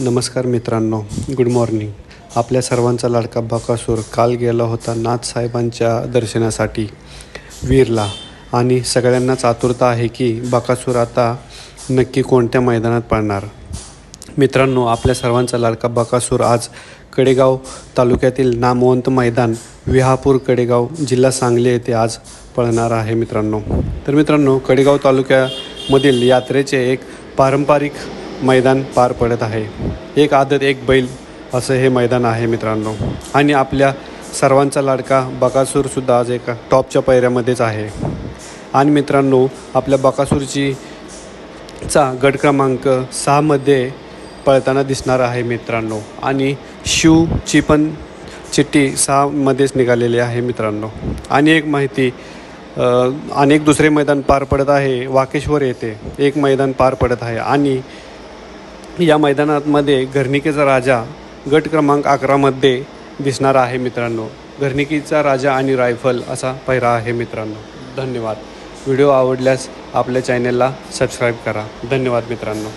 नमस्कार मित्रांनो good morning आपल्या सर्वांचा लाडका बकासूर काल गेला होता नाथसाहेबांच्या दर्शनासाठी वीरला. आणि सगळ्यांनाच आतुरता आहे की बकासूर आता नक्की कोणत्या मैदानात पडणार मित्रांनो आपल्या सर्वांचा लाडका बकासूर आज कडेगाव तालुक्यातील नामवंत मैदान विहापूर कडेगाव जिल्हा सांगली येथे आज पळणार आहे मित्रांनो. तर मित्रांनो कडेगाव तालुक्यामधील यात्रेचे एक पारंपरिक मैदान पार पडत आहे. एक आदत एक बैल असं हे मैदान आहे मित्रांनो. आणि आपल्या सर्वांचा लाडका बकासूरसुद्धा आज एका टॉपच्या पैऱ्यामध्येच आहे. आणि मित्रांनो आपल्या बकासूरची चा गट क्रमांक सहामध्ये पळताना दिसणार आहे मित्रांनो. आणि शिवची पण चिठ्ठी सहामध्येच निघालेली आहे मित्रांनो. आणि एक माहिती अनेक दुसरे मैदान पार पडत आहे. वाकेश्वर येथे एक मैदान पार पडत आहे. आणि या मैदानामध्ये घरणिकेचा राजा गट क्रमांक अकरामध्ये दिसणार आहे मित्रांनो. घरणिकेचा राजा आणि रायफल असा पहिरा आहे मित्रांनो. धन्यवाद. व्हिडिओ आवडल्यास आपल्या चॅनेलला सबस्क्राईब करा. धन्यवाद मित्रांनो.